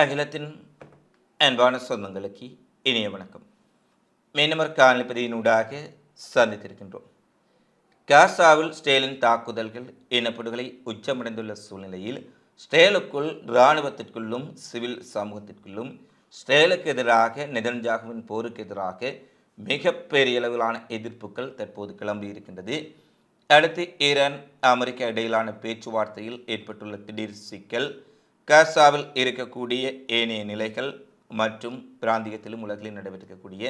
அகிலத்தின் அன்பான சொந்தங்களுக்கு இனிய வணக்கம். மீனவர் காணொலிப்பதியினூடாக சந்தித்திருக்கின்றோம். காசாவில் ஸ்டேலின் தாக்குதல்கள் இனப்படுகொலை உச்சமடைந்துள்ள சூழ்நிலையில் ஸ்டேலுக்குள் இராணுவத்திற்குள்ளும் சிவில் சமூகத்திற்குள்ளும் ஸ்டேலுக்கு எதிராக நெதன்ஜாகுவின் போருக்கு எதிராக மிகப்பெரிய அளவிலான எதிர்ப்புகள் தற்போது கிளம்பியிருக்கின்றது அடுத்து ஈரான் அமெரிக்கா இடையிலான பேச்சுவார்த்தையில் ஏற்பட்டுள்ள திடீர் சிக்கல் காசாவில் இருக்கக்கூடிய ஏனைய நிலைகள் மற்றும் பிராந்தியத்திலும் உலகிலும் நடைபெற்றிருக்கக்கூடிய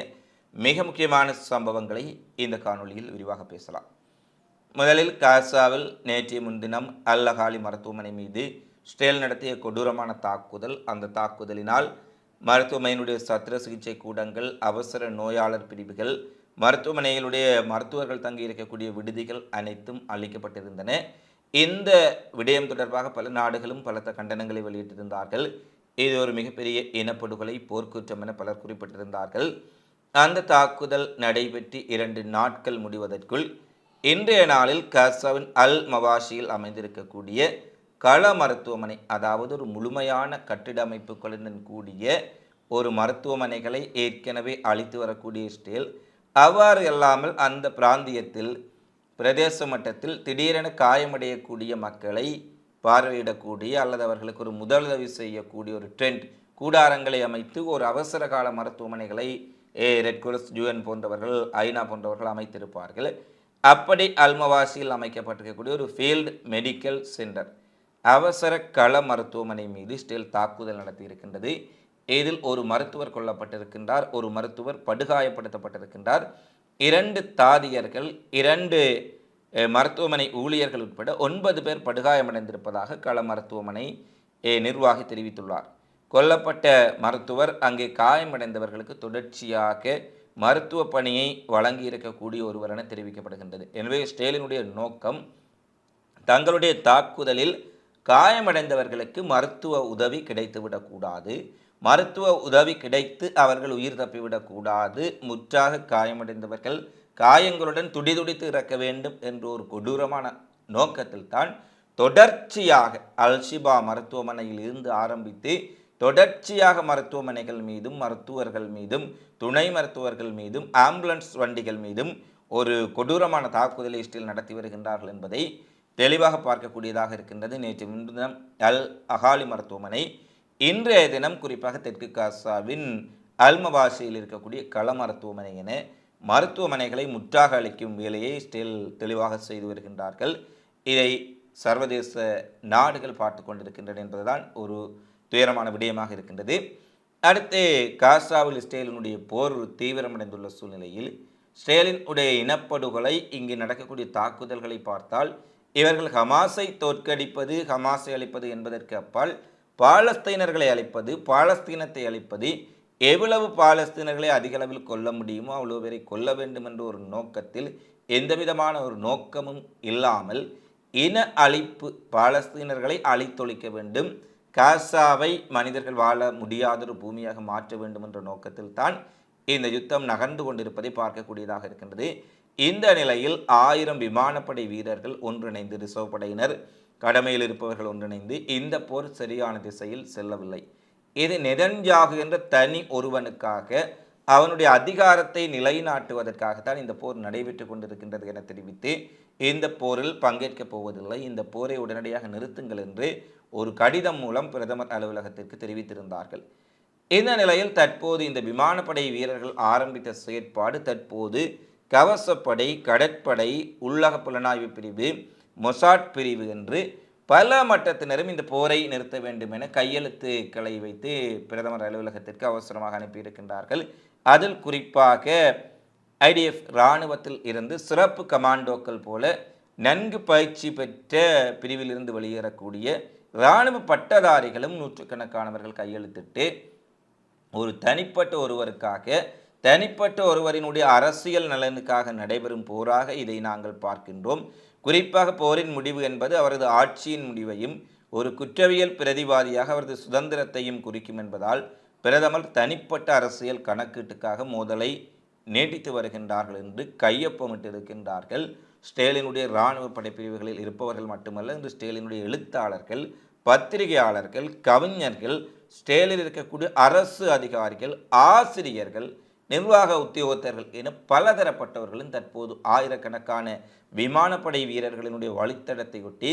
மிக முக்கியமான சம்பவங்களை இந்த காணொளியில் விரிவாக பேசலாம். முதலில் காசாவில் நேற்றைய முன்தினம் அல் மருத்துவமனை மீது ஸ்டேல் நடத்திய கொடூரமான தாக்குதல். அந்த தாக்குதலினால் மருத்துவமனையினுடைய சத்திர சிகிச்சை கூடங்கள் அவசர நோயாளர் பிரிவுகள் மருத்துவமனைகளுடைய மருத்துவர்கள் தங்கி இருக்கக்கூடிய விடுதிகள் அனைத்தும் அளிக்கப்பட்டிருந்தன இந்த விடயம் தொடர்பாக பல நாடுகளும் பலத்த கண்டனங்களை வெளியிட்டிருந்தார்கள். இது ஒரு மிகப்பெரிய இனப்படுகொலை போர்க்குற்றம் என பலர் குறிப்பிட்டிருந்தார்கள். அந்த தாக்குதல் நடைபெற்று இரண்டு நாட்கள் முடிவதற்குள் இன்றைய நாளில் கசாவின் அல் மவாஷியில் அமைந்திருக்கக்கூடிய கள மருத்துவமனை அதாவது ஒரு முழுமையான கட்டிட அமைப்புகளுடன் கூடிய ஒரு மருத்துவமனைகளை ஏற்கனவே அளித்து வரக்கூடிய ஸ்டேல் அவ்வாறு இல்லாமல் அந்த பிராந்தியத்தில் பிரதேச மட்டத்தில் திடீரென காயமடையக்கூடிய மக்களை பார்வையிடக்கூடிய அல்லது அவர்களுக்கு ஒரு முதலுதவி செய்யக்கூடிய ஒரு ட்ரெண்ட் கூடாரங்களை அமைத்து ஒரு அவசர கால மருத்துவமனைகளை ஏ ரெட் கிராஸ் யூஎன் போன்றவர்கள் ஐநா போன்றவர்கள் அமைத்திருப்பார்கள். அப்படி அல்மவாசியில் அமைக்கப்பட்டிருக்கக்கூடிய ஒரு ஃபீல்டு மெடிக்கல் சென்டர். அவசர கள மருத்துவமனை மீது ஸ்டில் தாக்குதல் நடத்தி இருக்கின்றது இதில் ஒரு மருத்துவர் கொல்லப்பட்டிருக்கின்றார் ஒரு மருத்துவர் படுகாயப்படுத்தப்பட்டிருக்கின்றார். இரண்டு தாதியர்கள் இரண்டு மருத்துவமனை ஊழியர்கள் உட்பட ஒன்பது பேர் படுகாயமடைந்திருப்பதாக கள மருத்துவமனை நிர்வாகி தெரிவித்துள்ளார். கொல்லப்பட்ட மருத்துவர் அங்கே காயமடைந்தவர்களுக்கு தொடர்ச்சியாக மருத்துவ பணியை வழங்கி இருக்கக்கூடிய ஒருவர் என தெரிவிக்கப்படுகின்றது. எனவே ஸ்டேலினுடைய நோக்கம் தங்களுடைய தாக்குதலில் காயமடைந்தவர்களுக்கு மருத்துவ உதவி கிடைத்துவிடக்கூடாது. மருத்துவ உதவி கிடைத்து அவர்கள் உயிர் தப்பிவிடக்கூடாது முற்றாக காயமடைந்தவர்கள் காயங்களுடன் துடிதுடித்து இறக்க வேண்டும் என்ற ஒரு கொடூரமான நோக்கத்தில் தான் தொடர்ச்சியாக அல்ஷிபா மருத்துவமனையில் இருந்து ஆரம்பித்து தொடர்ச்சியாக மருத்துவமனைகள் மீதும் மருத்துவர்கள் மீதும் துணை மருத்துவர்கள் மீதும் ஆம்புலன்ஸ் வண்டிகள் மீதும் ஒரு கொடூரமான தாக்குதலை இஸ்டில் நடத்தி வருகின்றார்கள் என்பதை தெளிவாக பார்க்கக்கூடியதாக இருக்கின்றது. நேற்று முன்தினம் அல் அகாலி மருத்துவமனை இன்றைய தினம் குறிப்பாக தெற்கு காசாவின் அல்மவாசியில் இருக்கக்கூடிய கள மருத்துவமனை என மருத்துவமனைகளை முற்றாக அளிக்கும் வேலையை ஸ்டில் தெளிவாக செய்து வருகின்றார்கள். இதை சர்வதேச நாடுகள் பார்த்து கொண்டிருக்கின்றன என்பதுதான் ஒரு துயரமான விடயமாக இருக்கின்றது. அடுத்து காசாவில் இஸ்ரேலினுடைய போர் தீவிரமடைந்துள்ள சூழ்நிலையில் இஸ்ரேலின் உடைய இனப்படுகொலை இங்கு நடக்கக்கூடிய தாக்குதல்களை பார்த்தால் இவர்கள் ஹமாஸை தோற்கடிப்பது ஹமாஸை அளிப்பது என்பதற்கு அப்பால் பாலஸ்தீனர்களை அழிப்பது பாலஸ்தீனத்தை அழிப்பது எவ்வளவு பாலஸ்தீனர்களை அதிக அளவில் கொல்ல முடியுமோ அவ்வளோ பேரை கொல்ல வேண்டும் என்ற ஒரு நோக்கத்தில் எந்தவிதமான ஒரு நோக்கமும் இல்லாமல் இன அழிப்பு பாலஸ்தீனர்களை அழித்தொழிக்க வேண்டும். காசாவை மனிதர்கள் வாழ முடியாத ஒரு பூமியாக மாற்ற வேண்டும் என்ற நோக்கத்தில் தான் இந்த யுத்தம் நகர்ந்து கொண்டிருப்பதை பார்க்கக்கூடியதாக இருக்கின்றது. இந்த நிலையில் ஆயிரம் விமானப்படை வீரர்கள் ஒன்றிணைந்து ரிசர்வ் படையினர் கடமையில் இருப்பவர்கள் ஒன்றிணைந்து இந்த போர் சரியான திசையில் செல்லவில்லை. இது நெதன்ஜாகு என்ற தனி ஒருவனுக்காக அவனுடைய அதிகாரத்தை நிலைநாட்டுவதற்காகத்தான் இந்த போர் நடைபெற்று கொண்டிருக்கின்றது என தெரிவித்து இந்த போரில் பங்கேற்கப் போவதில்லை. இந்த போரை உடனடியாக நிறுத்துங்கள் என்று ஒரு கடிதம் மூலம் பிரதமர் அலுவலகத்திற்கு தெரிவித்திருந்தார்கள். இந்த நிலையில் தற்போது இந்த விமானப்படை வீரர்கள் ஆரம்பித்த செயற்பாடு தற்போது கவசப்படை கடற்படை உள்ளக புலனாய்வு பிரிவு மொசாட் பிரிவு என்று பல மட்டத்தினரும் இந்த போரை நிறுத்த வேண்டும் என கையெழுத்துக்களை வைத்து பிரதமர் அலுவலகத்திற்கு அவசரமாக அனுப்பியிருக்கின்றார்கள். அதில் குறிப்பாக ஐடிஎஃப் இராணுவத்தில் இருந்து சிறப்பு கமாண்டோக்கள் போல நன்கு பயிற்சி பெற்ற பிரிவிலிருந்து வெளியேறக்கூடிய இராணுவ பட்டதாரிகளும் நூற்றுக்கணக்கானவர்கள் கையெழுத்திட்டு ஒரு தனிப்பட்ட ஒருவருக்காக தனிப்பட்ட ஒருவரினுடைய அரசியல் நலனுக்காக நடைபெறும் போராக இதை நாங்கள் பார்க்கின்றோம். குறிப்பாக போரின் முடிவு என்பது அவரது ஆட்சியின் முடிவையும் ஒரு குற்றவியல் பிரதிவாதியாக அவரது சுதந்திரத்தையும் குறிக்கும் என்பதால் பிரதமர் தனிப்பட்ட அரசியல் கணக்கீட்டுக்காக மோதலை நீட்டித்து வருகின்றார்கள் என்று கையொப்பமிட்டிருக்கின்றார்கள். ஸ்டேலினுடைய இராணுவ படைப்பிரிவுகளில் இருப்பவர்கள் மட்டுமல்ல இன்று ஸ்டேலினுடைய எழுத்தாளர்கள் பத்திரிகையாளர்கள் கவிஞர்கள் ஸ்டேலில் இருக்கக்கூடிய அரசு அதிகாரிகள் ஆசிரியர்கள் நிர்வாக உத்தியோகத்தர்கள் என பலதரப்பட்டவர்களும் தற்போது ஆயிரக்கணக்கான விமானப்படை வீரர்களினுடைய வழித்தடத்தை ஒட்டி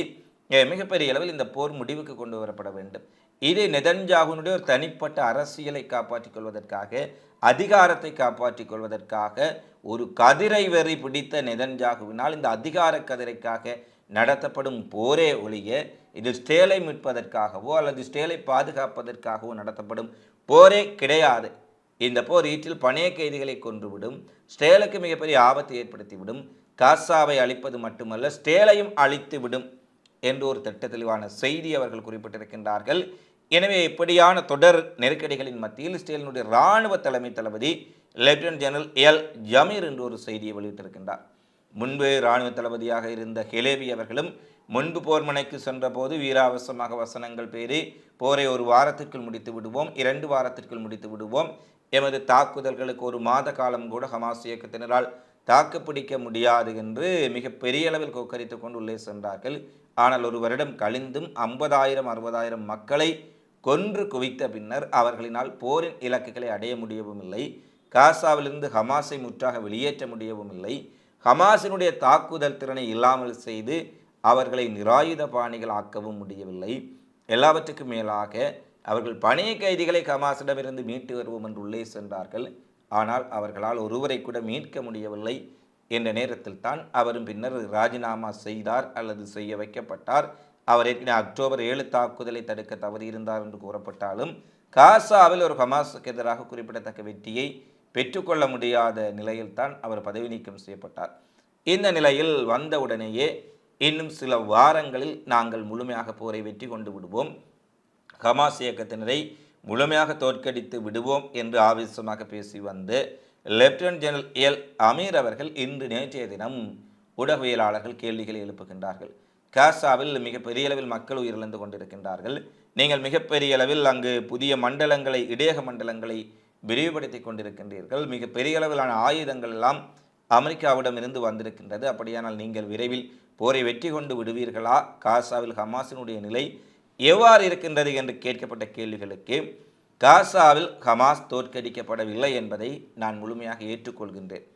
மிகப்பெரிய அளவில் இந்த போர் முடிவுக்கு கொண்டு வரப்பட வேண்டும். இது நெதன்ஜாகுனுடைய ஒரு தனிப்பட்ட அரசியலை காப்பாற்றிக் கொள்வதற்காக அதிகாரத்தை காப்பாற்றிக் கொள்வதற்காக ஒரு கதிரை வெறி பிடித்த நெதன்ஜாகுவினால் இந்த அதிகார கதிரைக்காக நடத்தப்படும் போரே ஒழிய இது ஸ்டேலை மீட்பதற்காகவோ அல்லது ஸ்டேலை பாதுகாப்பதற்காகவோ நடத்தப்படும் போரே கிடையாது. இந்த போர் ஈட்டில் பணைய கைதிகளை கொன்றுவிடும் ஸ்டேலுக்கு மிகப்பெரிய ஆபத்தை ஏற்படுத்திவிடும் காசாவை அழிப்பது மட்டுமல்ல ஸ்டேலையும் அழித்துவிடும் என்று ஒரு திட்ட தெளிவான செய்தி அவர்கள் குறிப்பிட்டிருக்கின்றார்கள். எனவே இப்படியான தொடர் நெருக்கடிகளின் மத்தியில் ஸ்டேலினுடைய இராணுவ தலைமை தளபதி லெப்டினன்ட் ஜெனரல் எல் ஜமீர் என்று ஒரு செய்தியை வெளியிட்டிருக்கின்றார். முன்பு இராணுவ தளபதியாக இருந்த ஹெலேவி அவர்களும் முன்பு போர்மனைக்கு சென்றபோது வீராவசமாக வசனங்கள் பேரி போரை ஒரு வாரத்திற்குள் முடித்து விடுவோம் இரண்டு வாரத்திற்குள் முடித்து விடுவோம் எமது தாக்குதல்களுக்கு ஒரு மாத காலம் கூட ஹமாஸ் இயக்கத்தினரால் தாக்குப்பிடிக்க முடியாது என்று மிக பெரிய அளவில் கொக்கரித்து கொண்டு உள்ளே சென்றார்கள். ஆனால் ஒரு வருடம் கழிந்தும் ஐம்பதாயிரம் அறுபதாயிரம் மக்களை கொன்று குவித்த பின்னர் அவர்களினால் போரின் இலக்குகளை அடைய முடியவும் இல்லை. காசாவிலிருந்து ஹமாஸை முற்றாக வெளியேற்ற முடியவும் இல்லை. ஹமாஸினுடைய தாக்குதல் திறனை இல்லாமல் செய்து அவர்களை நிராயுத பாணிகள் ஆக்கவும் முடியவில்லை. எல்லாவற்றுக்கும் மேலாக அவர்கள் பணைய கைதிகளை ஹமாஸிடமிருந்து மீட்டு வருவோம் என்று உள்ளே சென்றார்கள். ஆனால் அவர்களால் ஒருவரை கூட மீட்க முடியவில்லை. என்ற நேரத்தில் தான் அவரும் பின்னர் ராஜினாமா செய்தார் அல்லது செய்ய வைக்கப்பட்டார். அவர் ஏற்கனவே அக்டோபர் ஏழு தாக்குதலை தடுக்க தவறியிருந்தார் என்று கூறப்பட்டாலும் காசாவில் ஒரு ஹமாஸுக்கு எதிராக குறிப்பிடத்தக்க வெற்றியை பெற்றுக்கொள்ள முடியாத நிலையில்தான் அவர் பதவி நீக்கம் செய்யப்பட்டார். இந்த நிலையில் வந்தவுடனேயே இன்னும் சில வாரங்களில் நாங்கள் முழுமையாக போரை வெற்றி கொண்டு விடுவோம். ஹமாஸ் இயக்கத்தினரை முழுமையாக தோற்கடித்து விடுவோம் என்று ஆவேசமாக பேசி வந்து லெப்டினன்ட் ஜெனரல் எல். அமீர் அவர்கள் இன்று நேற்றைய தினம் ஊடகவியலாளர்கள் கேள்விகளை எழுப்புகின்றார்கள். காசாவில் மிகப்பெரிய அளவில் மக்கள் உயிரிழந்து கொண்டிருக்கின்றார்கள். நீங்கள் மிகப்பெரிய அளவில் அங்கு புதிய மண்டலங்களை இடையக மண்டலங்களை விரிவுபடுத்தி கொண்டிருக்கின்றீர்கள். மிகப்பெரிய அளவிலான ஆயுதங்கள் எல்லாம் அமெரிக்காவிடமிருந்து வந்திருக்கின்றது. அப்படியானால் நீங்கள் விரைவில் போரை வெற்றி கொண்டு விடுவீர்களா? காசாவில் ஹமாஸினுடைய நிலை எவ்வாறு இருக்கின்றது என்று கேட்கப்பட்ட கேள்விகளுக்கு காசாவில் ஹமாஸ் தோற்கடிக்கப்படவில்லை என்பதை நான் முழுமையாக ஏற்றுக்கொள்கின்றேன்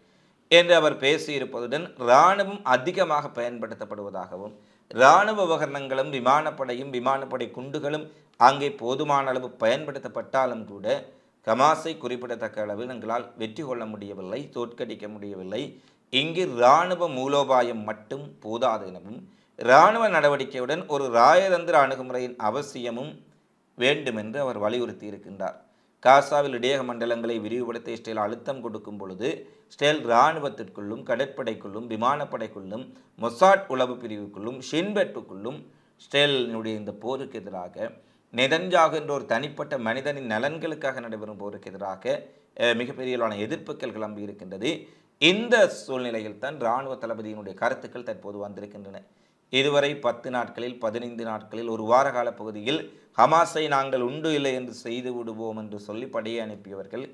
என்று அவர் பேசியிருப்பதுடன் இராணுவம் அதிகமாக பயன்படுத்தப்படுவதாகவும் இராணுவ உபகரணங்களும் விமானப்படையும் விமானப்படை குண்டுகளும் அங்கே போதுமான அளவு பயன்படுத்தப்பட்டாலும் கூட ஹமாஸை குறிப்பிடத்தக்க அளவில் எங்களால் வெற்றி கொள்ள முடியவில்லை தோற்கடிக்க முடியவில்லை. இங்கு இராணுவ மூலோபாயம் மட்டும் போதாது எனவும் இராணுவ நடவடிக்கையுடன் ஒரு ராயதந்திர அணுகுமுறையின் அவசியமும் வேண்டுமென்று அவர் வலியுறுத்தி இருக்கின்றார் காசாவில் இடையக மண்டலங்களை விரிவுபடுத்த இஸ்ரேல் அழுத்தம் கொடுக்கும் பொழுது இஸ்ரேல் இராணுவத்திற்குள்ளும் கடற்படைக்குள்ளும் விமானப்படைக்குள்ளும் மொசாட் உளவு பிரிவுக்குள்ளும் ஷின்பெட்டுக்குள்ளும் இஸ்ரேலினுடைய இந்த போருக்கு எதிராக நெதஞ்சாகு என்ற ஒரு தனிப்பட்ட மனிதனின் நலன்களுக்காக நடைபெறும் போருக்கு எதிராக அஹ், மிகப்பெரியளான எதிர்ப்புகள் கிளம்பி இருக்கின்றது இந்த சூழ்நிலையில் தான் இராணுவ தளபதியினுடைய கருத்துக்கள் தற்போது வந்திருக்கின்றன. இதுவரை பத்து நாட்களில் பதினைந்து நாட்களில் ஒரு வார கால பகுதியில் ஹமாஸை நாங்கள் உண்டு இல்லை என்று செய்து விடுவோம் என்று சொல்லி படையை அனுப்பியவர்கள்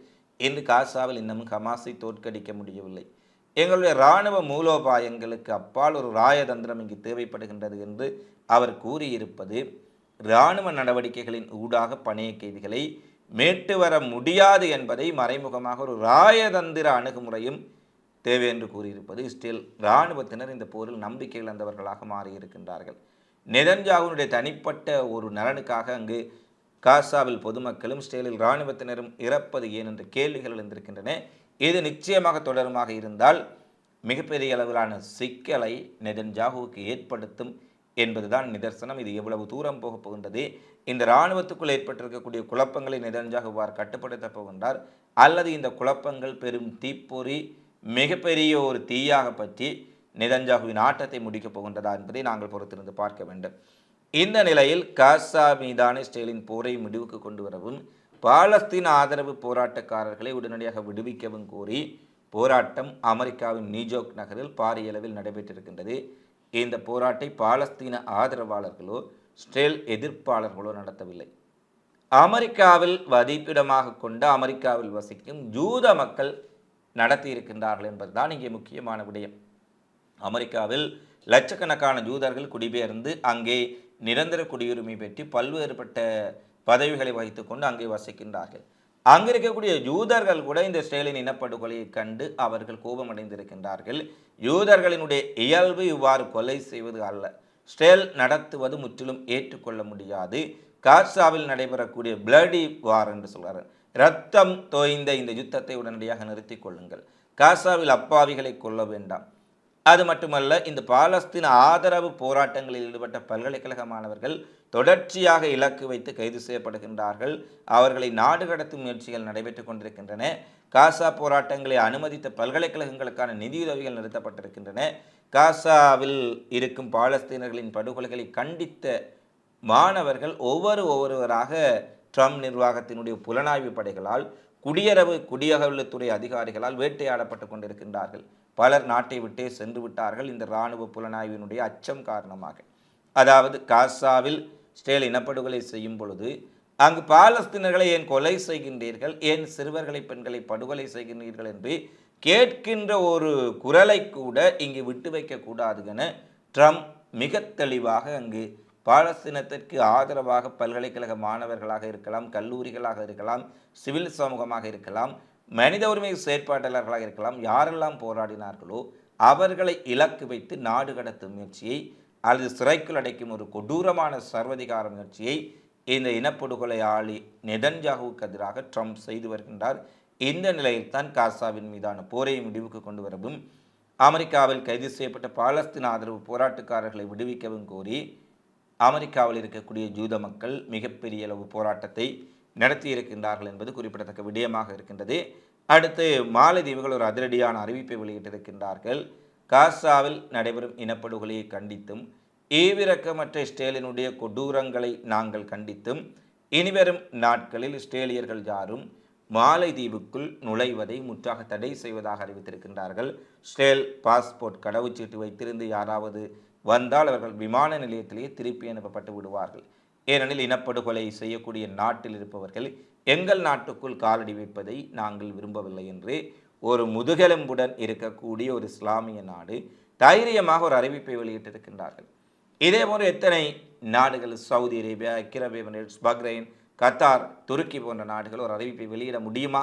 இன்று காசாவில் இன்னமும் ஹமாஸை தோற்கடிக்க முடியவில்லை. எங்களுடைய இராணுவ மூலோபாயங்களுக்கு அப்பால் ஒரு ராயதந்திரம் இங்கு தேவைப்படுகின்றது என்று அவர் கூறியிருப்பது இராணுவ நடவடிக்கைகளின் ஊடாக பணைய கைதிகளை மேட்டு வர முடியாது என்பதை மறைமுகமாக ஒரு ராயதந்திர அணுகுமுறையும் தேவை என்று கூறியிருப்பது ஸ்டில் இராணுவத்தினர் இந்த போரில் நம்பிக்கை இழந்தவர்களாக மாறியிருக்கின்றார்கள். நெதன்ஜாவுனுடைய தனிப்பட்ட ஒரு நலனுக்காக அங்கு காசாவில் பொதுமக்களும் ஸ்டேலில் இராணுவத்தினரும் இறப்பது ஏன் என்ற கேள்விகள் எழுந்திருக்கின்றன. இது நிச்சயமாக தொடருமாக இருந்தால் மிகப்பெரிய அளவிலான சிக்கலை நெதன்ஜாகுவுக்கு ஏற்படுத்தும் என்பதுதான் நிதர்சனம். இது எவ்வளவு தூரம் போகப் போகின்றது? இந்த இராணுவத்துக்குள் ஏற்பட்டிருக்கக்கூடிய குழப்பங்களை நெதன்ஜாகுவார் கட்டுப்படுத்தப் போகின்றார். அல்லது இந்த குழப்பங்கள் பெரும் தீப்பொறி மிகப்பெரிய ஒரு தீயாக பற்றி நிதஞ்சாகுவின் ஆட்டத்தை முடிக்கப் போகின்றதா என்பதை நாங்கள் பொறுத்திருந்து பார்க்க வேண்டும். இந்த நிலையில் காசா மீதான இஸ்ரேலின் போரை முடிவுக்கு கொண்டு வரவும் பாலஸ்தீன ஆதரவு போராட்டக்காரர்களை உடனடியாக விடுவிக்கவும் கோரி போராட்டம் அமெரிக்காவின் நியூஜோர்க் நகரில் பாரிய அளவில் நடைபெற்றிருக்கின்றது. இந்த போராட்டை பாலஸ்தீன ஆதரவாளர்களோ இஸ்ரேல் எதிர்ப்பாளர்களோ நடத்தவில்லை. அமெரிக்காவில் வதிப்பிடமாக கொண்ட அமெரிக்காவில் வசிக்கும் ஜூத மக்கள் நடத்தி இருக்கின்றார்கள் என்பதுதான் இங்கே முக்கியமான விடயம். அமெரிக்காவில் லட்சக்கணக்கான ஜூதர்கள் குடிபெயர்ந்து அங்கே நிரந்தர குடியுரிமை பெற்று பல்வேறுபட்ட பதவிகளை வைத்துக்கொண்டு அங்கே வசிக்கின்றார்கள். அங்கே இருக்கக்கூடிய யூதர்கள் கூட இந்த ஸ்டேலின் இனப்படுகொலையை கண்டு அவர்கள் கோபமடைந்திருக்கின்றார்கள். யூதர்களினுடைய இயல்பு இவ்வாறு கொலை செய்வது அல்ல. ஸ்டேல் நடத்துவது முற்றிலும் ஏற்றுக்கொள்ள முடியாது. காசாவில் நடைபெறக்கூடிய பிளடி வார் என்று சொல்கிறார் ரத்தம் தோய்ந்த இந்த யுத்தத்தை உடனடியாக நிறுத்தி கொள்ளுங்கள். காசாவில் அப்பாவிகளை கொல்ல வேண்டாம். அது மட்டுமல்ல இந்த பாலஸ்தீன ஆதரவு போராட்டங்களில் ஈடுபட்ட பல்கலைக்கழக மாணவர்கள் தொடர்ச்சியாக இலக்கு வைத்து கைது செய்யப்படுகின்றார்கள். அவர்களை நாடு கடத்தும் முயற்சிகள் நடைபெற்றுக் கொண்டிருக்கின்றன. காசா போராட்டங்களை அனுமதித்த பல்கலைக்கழகங்களுக்கான நிதியுதவிகள் நிறுத்தப்பட்டிருக்கின்றன. காசாவில் இருக்கும் பாலஸ்தீனர்களின் படுகொலைகளை கண்டித்த மாணவர்கள் ஒவ்வொரு ஒவ்வொருவராக ட்ரம்ப் நிர்வாகத்தினுடைய புலனாய்வு படைகளால் குடியரவு குடியகவுளத்துறை அதிகாரிகளால் வேட்டையாடப்பட்டு கொண்டிருக்கின்றார்கள். பலர் நாட்டை விட்டே சென்று விட்டார்கள். இந்த இராணுவ புலனாய்வினுடைய அச்சம் காரணமாக. அதாவது காசாவில் ஸ்டேல் இனப்படுகொலை செய்யும் பொழுது அங்கு பாலஸ்தீனர்களை ஏன் கொலை செய்கின்றீர்கள்? ஏன் சிறுவர்களை பெண்களை படுகொலை செய்கின்றீர்கள் என்று கேட்கின்ற ஒரு குரலை கூட இங்கு விட்டு வைக்கக்கூடாது என ட்ரம்ப் மிக தெளிவாக அங்கு பாலஸ்தீனத்திற்கு ஆதரவாக பல்கலைக்கழக மாணவர்களாக இருக்கலாம் கல்லூரிகளாக இருக்கலாம் சிவில் சமூகமாக இருக்கலாம் மனித உரிமை செயற்பாட்டாளர்களாக இருக்கலாம் யாரெல்லாம் போராடினார்களோ அவர்களை இலக்கு வைத்து நாடு கடத்தும் முயற்சியை அல்லது சிறைக்குள் அடைக்கும் ஒரு கொடூரமான சர்வதிகார முயற்சியை இந்த இனப்படுகொலை ஆளி நெதன்ஜாகுவுக்கு எதிராக ட்ரம்ப் செய்து வருகின்றார். இந்த நிலையில்தான் காசாவின் மீதான போரை முடிவுக்கு கொண்டு வரவும் அமெரிக்காவில் கைது செய்யப்பட்ட பாலஸ்தீன ஆதரவு போராட்டக்காரர்களை விடுவிக்கவும் கோரி அமெரிக்காவில் இருக்கக்கூடிய ஜூத மக்கள் மிகப்பெரிய அளவு போராட்டத்தை நடத்தி இருக்கின்றார்கள் என்பது குறிப்பிடத்தக்க விடயமாக இருக்கின்றது. அடுத்து மாலத்தீவுகள் ஒரு அதிரடியான அறிவிப்பை வெளியிட்டிருக்கின்றார்கள். காசாவில் நடைபெறும் இனப்படுகொலையை கண்டித்தும் ஈவிரக்கமற்ற ஸ்டேலினுடைய கொடூரங்களை நாங்கள் கண்டித்தும் இனிவரும் நாட்களில் இஸ்ரேலியர்கள் யாரும் மாலைதீவுக்குள் நுழைவதை முற்றாக தடை செய்வதாக அறிவித்திருக்கின்றார்கள். ஸ்டேல் பாஸ்போர்ட் கடவுச்சீட்டு வைத்திருந்து யாராவது வந்தால் அவர்கள் விமான நிலையத்திலேயே திருப்பி அனுப்பப்பட்டு விடுவார்கள். ஏனெனில் இனப்படுகொலை செய்யக்கூடிய நாட்டில் இருப்பவர்கள் எங்கள் நாட்டுக்குள் காலடி வைப்பதை நாங்கள் விரும்பவில்லை என்று ஒரு முதுகெலும்புடன் இருக்கக்கூடிய ஒரு இஸ்லாமிய நாடு தைரியமாக ஒரு அறிவிப்பை வெளியிட்டிருக்கின்றார்கள். இதேபோன்று எத்தனை நாடுகள் சவுதி அரேபியா ஐக்கிய எமிரேட்ஸ் பக்ரைன் கத்தார் துருக்கி போன்ற நாடுகள் ஒரு அறிவிப்பை வெளியிட முடியுமா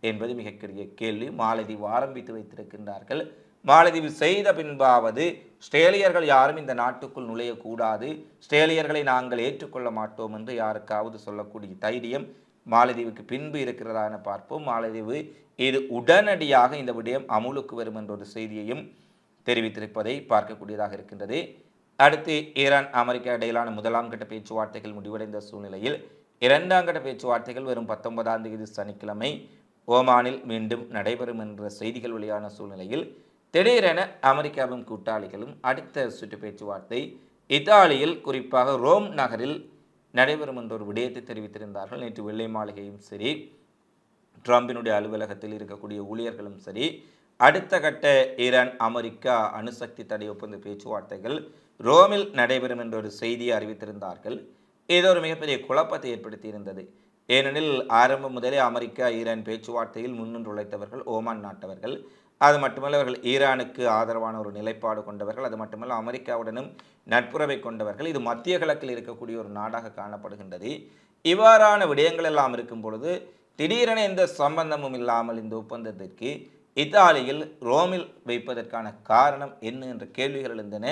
என்பது மிகப்பெரிய கேள்வி. மாலதீவு ஆரம்பித்து வைத்திருக்கின்றார்கள். மாலதீவு செய்த பின்பாவது ஸ்ட்ரேலியர்கள் யாரும் இந்த நாட்டுக்குள் நுழையக்கூடாது. ஸ்ட்ரேலியர்களை நாங்கள் ஏற்றுக்கொள்ள மாட்டோம் என்று யாருக்காவது சொல்லக்கூடிய தைரியம் மாலதீவுக்கு பின்பு இருக்கிறதா என பார்ப்போம். மாலதீவு இது உடனடியாக இந்த விடயம் அமுலுக்கு வரும் என்ற ஒரு செய்தியையும் தெரிவித்திருப்பதை பார்க்கக்கூடியதாக இருக்கின்றது. அடுத்து ஈரான் அமெரிக்கா இடையிலான முதலாம் கட்ட பேச்சுவார்த்தைகள் முடிவடைந்த சூழ்நிலையில் இரண்டாம் கட்ட பேச்சுவார்த்தைகள் வரும் பத்தொன்பதாம் தேதி சனிக்கிழமை ஓமானில் மீண்டும் நடைபெறும் என்ற செய்திகள் வெளியான சூழ்நிலையில் திடீரென அமெரிக்காவும் கூட்டாளிகளும் அடுத்த சுற்று பேச்சுவார்த்தை இத்தாலியில் குறிப்பாக ரோம் நகரில் நடைபெறும் என்ற ஒரு விடயத்தை தெரிவித்திருந்தார்கள். நேற்று வெள்ளை மாளிகையும் சரி ட்ரம்பினுடைய அலுவலகத்தில் இருக்கக்கூடிய ஊழியர்களும் சரி அடுத்த கட்ட ஈரான் அமெரிக்கா அணுசக்தி தடை ஒப்பந்த பேச்சுவார்த்தைகள் ரோமில் நடைபெறும் என்ற ஒரு செய்தியை அறிவித்திருந்தார்கள். இது ஒரு மிகப்பெரிய குழப்பத்தை ஏற்படுத்தியிருந்தது. ஏனெனில் ஆரம்பம் முதலே அமெரிக்கா ஈரான் பேச்சுவார்த்தையில் முன்னின்று உழைத்தவர்கள் ஓமான் நாட்டவர்கள். அது மட்டுமல்ல அவர்கள் ஈரானுக்கு ஆதரவான ஒரு நிலைப்பாடு கொண்டவர்கள் அது மட்டுமல்ல அமெரிக்காவுடனும் நட்புறவை கொண்டவர்கள். இது மத்திய கிழக்கில் இருக்கக்கூடிய ஒரு நாடாக காணப்படுகின்றது. இவ்வாறான விடயங்கள் எல்லாம் இருக்கும் பொழுது திடீரென எந்த சம்பந்தமும் இல்லாமல் இந்த ஒப்பந்தத்திற்கு இத்தாலியில் ரோமில் வைப்பதற்கான காரணம் என்ன என்ற கேள்விகள் எழுந்தன.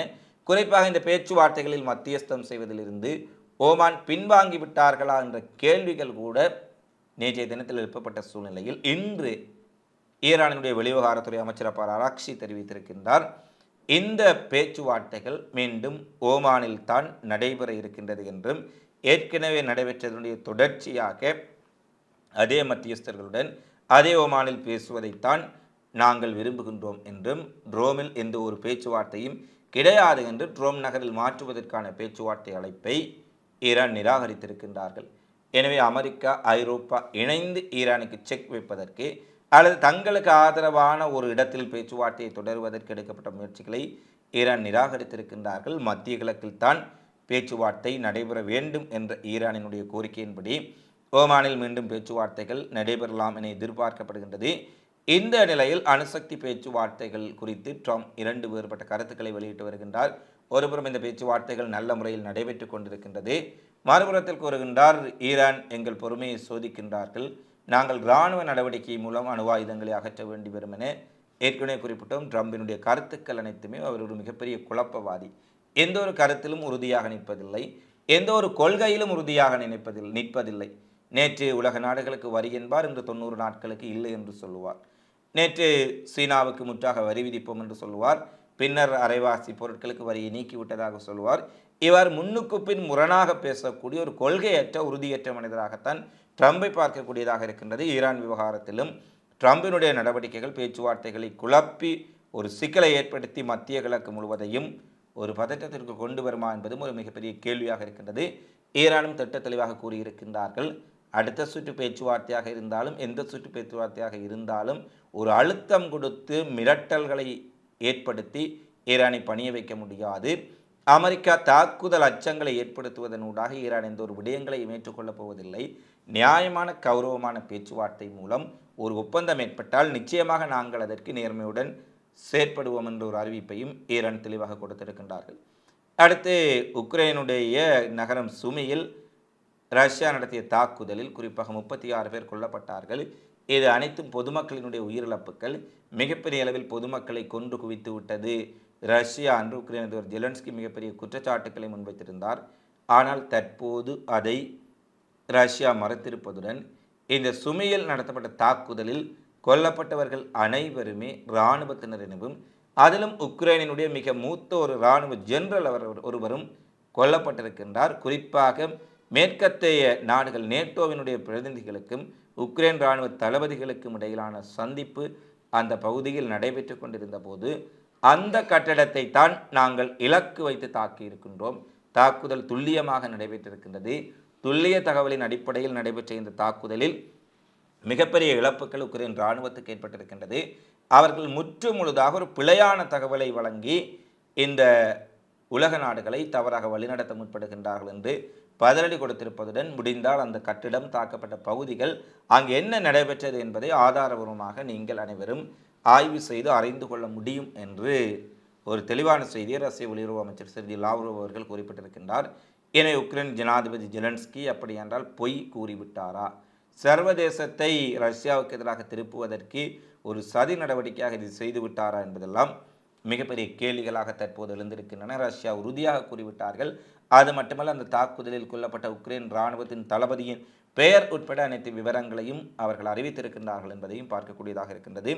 குறிப்பாக இந்த பேச்சுவார்த்தைகளில் மத்தியஸ்தம் செய்வதிலிருந்து ஓமான் பின்வாங்கி விட்டார்களா என்ற கேள்விகள் கூட நேற்றைய தினத்தில் எழுப்பப்பட்ட சூழ்நிலையில் இன்று ஈரானினுடைய வெளிவிவகாரத்துறை அமைச்சர் அப்பா அராக்ஷி தெரிவித்திருக்கின்றார். இந்த பேச்சுவார்த்தைகள் மீண்டும் ஓமானில் தான் நடைபெற இருக்கின்றது என்றும் ஏற்கனவே நடைபெற்றதனுடைய தொடர்ச்சியாக அதே மத்தியஸ்தர்களுடன் அதே ஓமானில் பேசுவதைத்தான் நாங்கள் விரும்புகின்றோம் என்றும் ரோமில் எந்த ஒரு பேச்சுவார்த்தையும் கிடையாது என்று ட்ரோம் நகரில் மாற்றுவதற்கான பேச்சுவார்த்தை அழைப்பை ஈரான் நிராகரித்திருக்கின்றார்கள். எனவே அமெரிக்கா ஐரோப்பா இணைந்து ஈரானுக்கு செக் வைப்பதற்கு அல்லது தங்களுக்கு ஆதரவான ஒரு இடத்தில் பேச்சுவார்த்தையை தொடருவதற்கு எடுக்கப்பட்ட முயற்சிகளை ஈரான் நிராகரித்திருக்கின்றார்கள். மத்திய கிழக்கில் தான் பேச்சுவார்த்தை நடைபெற வேண்டும் என்ற ஈரானினுடைய கோரிக்கையின்படி ஓமானில் மீண்டும் பேச்சுவார்த்தைகள் நடைபெறலாம் என எதிர்பார்க்கப்படுகின்றது. இந்த நிலையில் அணுசக்தி பேச்சுவார்த்தைகள் குறித்து ட்ரம்ப் இரண்டு வேறுபட்ட கருத்துக்களை வெளியிட்டு வருகின்றார். ஒருபுறம் இந்த பேச்சுவார்த்தைகள் நல்ல முறையில் நடைபெற்று கொண்டிருக்கின்றது. மறுபுறத்தில் கூறுகின்றார் ஈரான் எங்கள் பொறுமையை சோதிக்கின்றார்கள். நாங்கள் இராணுவ நடவடிக்கை மூலம் அணு ஆயுதங்களை அகற்ற வேண்டி வரும் என ஏற்கனவே குறிப்பிட்டோம். ட்ரம்பினுடைய கருத்துக்கள் அனைத்துமே அவர் ஒரு மிகப்பெரிய குழப்பவாதி. எந்த ஒரு கருத்திலும் உறுதியாக நிற்பதில்லை. எந்த ஒரு கொள்கையிலும் உறுதியாக நினைப்பதில் நிற்பதில்லை. நேற்று உலக நாடுகளுக்கு வரி என்பார். இன்று தொண்ணூறு நாட்களுக்கு இல்லை என்று சொல்லுவார். நேற்று சீனாவுக்கு முற்றாக வரி விதிப்போம் என்று சொல்லுவார். பின்னர் அரைவாசி பொருட்களுக்கு வரியை நீக்கிவிட்டதாக சொல்லுவார். இவர் முன்னுக்கு பின் முரணாக பேசக்கூடிய ஒரு கொள்கையற்ற உறுதியற்ற மனிதராகத்தான் ட்ரம்பை பார்க்கக்கூடியதாக இருக்கின்றது ஈரான் விவகாரத்திலும். ட்ரம்பினுடைய நடவடிக்கைகள் பேச்சுவார்த்தைகளை குழப்பி ஒரு சிக்கலை ஏற்படுத்தி மத்திய கிழக்கு முழுவதையும் ஒரு பதற்றத்திற்கு கொண்டு வருமா என்பதும் ஒரு மிகப்பெரிய கேள்வியாக இருக்கின்றது. ஈரானும் திட்ட தெளிவாக கூறியிருக்கின்றார்கள். அடுத்த சுற்று பேச்சுவார்த்தையாக இருந்தாலும் எந்த சுற்று பேச்சுவார்த்தையாக இருந்தாலும் ஒரு அழுத்தம் கொடுத்து மிரட்டல்களை ஏற்படுத்தி ஈரானை பணிய வைக்க முடியாது. அமெரிக்கா தாக்குதல் அச்சங்களை ஏற்படுத்துவதனூடாக ஈரான் எந்த ஒரு விடயங்களையும் ஏற்றுக்கொள்ளப் போவதில்லை. நியாயமான கௌரவமான பேச்சுவார்த்தை மூலம் ஒரு ஒப்பந்தம் ஏற்பட்டால் நிச்சயமாக நாங்கள் அதற்கு நேர்மையுடன் செயற்படுவோம் என்ற ஒரு அறிவிப்பையும் ஈரான் தெளிவாக கொடுத்திருக்கின்றார்கள். அடுத்து உக்ரைனுடைய நகரம் சுமியில் ரஷ்யா நடத்திய தாக்குதலில் குறிப்பாக முப்பத்தி ஆறு பேர் கொல்லப்பட்டார்கள். இது அனைத்தும் பொதுமக்களினுடைய உயிரிழப்புகள். மிகப்பெரிய அளவில் பொதுமக்களை கொன்று குவித்து விட்டது ரஷ்யா அன்று உக்ரைன் அதிபர் ஜெலன்ஸ்கி மிகப்பெரிய குற்றச்சாட்டுக்களை முன்வைத்திருந்தார். ஆனால் தற்போது அதை ரஷ்யா மறுத்திருப்பதுடன் இந்த சுமையில் நடத்தப்பட்ட தாக்குதலில் கொல்லப்பட்டவர்கள் அனைவருமே இராணுவத்தினர் எனவும் அதிலும் உக்ரைனினுடைய மிக மூத்த ஒரு இராணுவ ஜெனரல் அவர் ஒருவரும் கொல்லப்பட்டிருக்கின்றார். குறிப்பாக மேற்கத்தைய நாடுகள் நேட்டோவினுடைய பிரதிநிதிகளுக்கும் உக்ரைன் இராணுவ தளபதிகளுக்கும் இடையிலான சந்திப்பு அந்த பகுதியில் நடைபெற்று கொண்டிருந்த போது அந்த கட்டடத்தை தான் நாங்கள் இலக்கு வைத்து தாக்கி இருக்கின்றோம் தாக்குதல் துல்லியமாக நடைபெற்றிருக்கின்றது. துல்லிய தகவலின் அடிப்படையில் நடைபெற்ற இந்த தாக்குதலில் மிகப்பெரிய இழப்புகள் உக்ரைன் இராணுவத்துக்கு ஏற்பட்டிருக்கின்றது. அவர்கள் முற்று முழுதாக ஒரு பிழையான தகவலை வழங்கி இந்த உலக நாடுகளை தவறாக வழிநடத்த முற்படுகின்றார்கள் என்று பதிலடி கொடுத்திருப்பதுடன் முடிந்தால் அந்த கட்டிடம் தாக்கப்பட்ட பகுதிகள் அங்கு என்ன நடைபெற்றது என்பதை ஆதாரபூர்வமாக நீங்கள் அனைவரும் ஆய்வு செய்து அறிந்து கொள்ள முடியும் என்று ஒரு தெளிவான செய்தியை ரஷ்ய வெளியுறவு அமைச்சர் செர்ஜி லாவ்ரோவ் அவர்கள் குறிப்பிட்டிருக்கின்றார். என உக்ரைன் ஜனாதிபதி ஜெலன்ஸ்கி அப்படி என்றால் பொய் கூறிவிட்டாரா? சர்வதேசத்தை ரஷ்யாவுக்கு எதிராக திருப்புவதற்கு ஒரு சதி நடவடிக்கையாக இது செய்துவிட்டாரா என்பதெல்லாம் மிகப்பெரிய கேள்விகளாக தற்போது எழுந்திருக்கின்றன. ரஷ்யா உறுதியாக கூறிவிட்டார்கள். அது மட்டுமல்ல அந்த தாக்குதலில் கொல்லப்பட்ட உக்ரைன் இராணுவத்தின் தளபதியின் பெயர் உட்பட அனைத்து விவரங்களையும் அவர்கள் அறிவித்திருக்கின்றார்கள் என்பதையும் பார்க்கக்கூடியதாக இருக்கின்றது.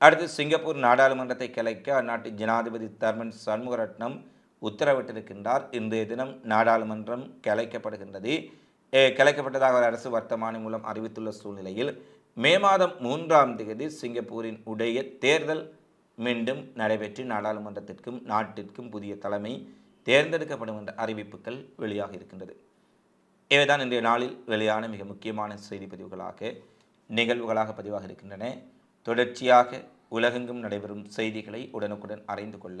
அடுத்து சிங்கப்பூர் நாடாளுமன்றத்தை கலைக்க அந்நாட்டு ஜனாதிபதி தர்மன் சண்முகரட்னம் உத்தரவிட்டிருக்கின்றார். இன்றைய தினம் நாடாளுமன்றம் கலைக்கப்படுகின்றது கலைக்கப்பட்டதாக அரசு வர்த்தமானி மூலம் அறிவித்துள்ள சூழ்நிலையில் மே மாதம் மூன்றாம் தேதி சிங்கப்பூரின் உடைய தேர்தல் மீண்டும் நடைபெற்று நாடாளுமன்றத்திற்கும் நாட்டிற்கும் புதிய தலைமை தேர்ந்தெடுக்கப்படும் என்ற அறிவிப்புகள் வெளியாக இருக்கின்றது. இவைதான் இன்றைய நாளில் வெளியான மிக முக்கியமான செய்தி பதிவுகளாக நிகழ்வுகளாக பதிவாக இருக்கின்றன. தொடர்ச்சியாக உலகெங்கும் நடைபெறும் செய்திகளை உடனுக்குடன் அறிந்து கொள்ள